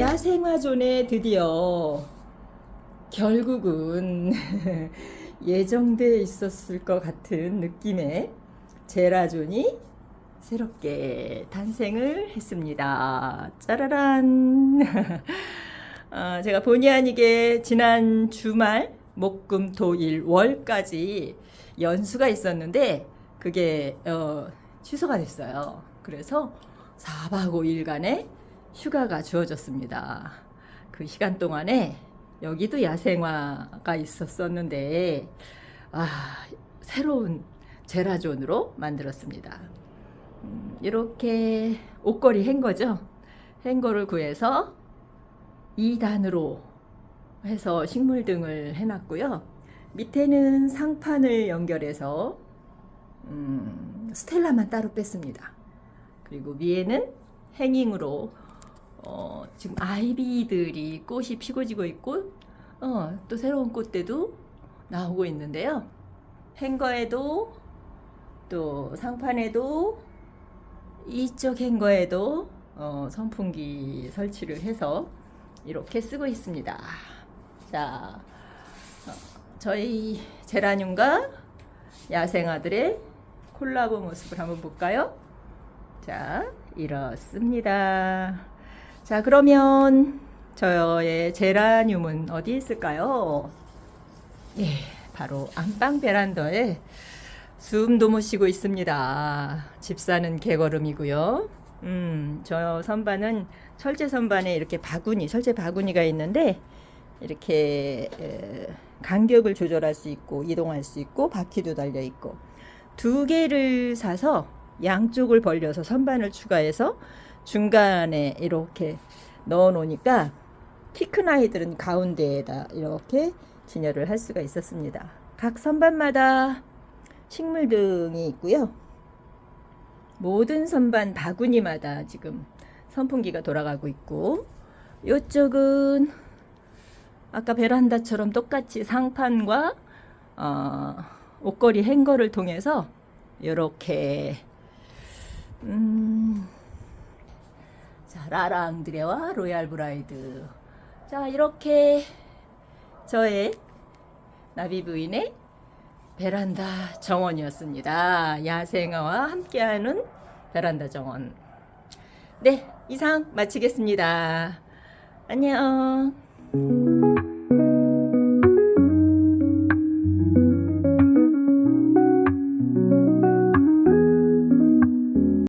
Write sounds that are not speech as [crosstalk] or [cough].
야생화존에 드디어 결국은 [laughs] 예정돼 있었을 것 같은 느낌의 제라존이 새롭게 탄생을 했습니다. 짜라란. 아, [laughs] 제가 본의 아니게 지난 주말 목금 토일 월까지 연수가 있었는데 그게 어, 취소가 됐어요. 그래서 4박 5일간의 휴가가 주어졌습니다. 그 시간 동안에 여기도 야생화가 있었었는데 아, 새로운 제라존으로 만들었습니다. 음, 이렇게 옷걸이 행거죠. 행거를 구해서 2단으로 해서 식물 등을 해놨고요. 밑에는 상판을 연결해서 음, 스텔라만 따로 뺐습니다. 그리고 위에는 행잉으로 어, 지금 아이비들이 꽃이 피고 지고 있고 어, 또 새로운 꽃대도 나오고 있는데요. 행거에도 또 상판에도 이쪽 행거에도 어, 선풍기 설치를 해서 이렇게 쓰고 있습니다. 자, 어, 저희 제라늄과 야생아들의 콜라보 모습을 한번 볼까요? 자, 이렇습니다. 자, 그러면 저의 제라늄은 어디 있을까요? 예, 바로 안방 베란다에 숨도 못 쉬고 있습니다. 집사는 개걸음이고요. 음, 저 선반은 철제 선반에 이렇게 바구니, 철제 바구니가 있는데 이렇게 에, 간격을 조절할 수 있고 이동할 수 있고 바퀴도 달려 있고 두 개를 사서 양쪽을 벌려서 선반을 추가해서 중간에 이렇게 넣어 놓으니까 키 큰 아이들은 가운데에다 이렇게 진열을 할 수가 있었습니다. 각 선반마다 식물 등이 있고요. 모든 선반 바구니마다 지금 선풍기가 돌아가고 있고 이쪽은 아까 베란다처럼 똑같이 상판과 어, 옷걸이 행거를 통해서 이렇게 음, 자 라라 앙드레와 로얄 브라이드 자 이렇게 저의 나비 부인의 베란다 정원이었습니다. 야생화와 함께하는 베란다 정원. 네, 이상 마치겠습니다. 안녕.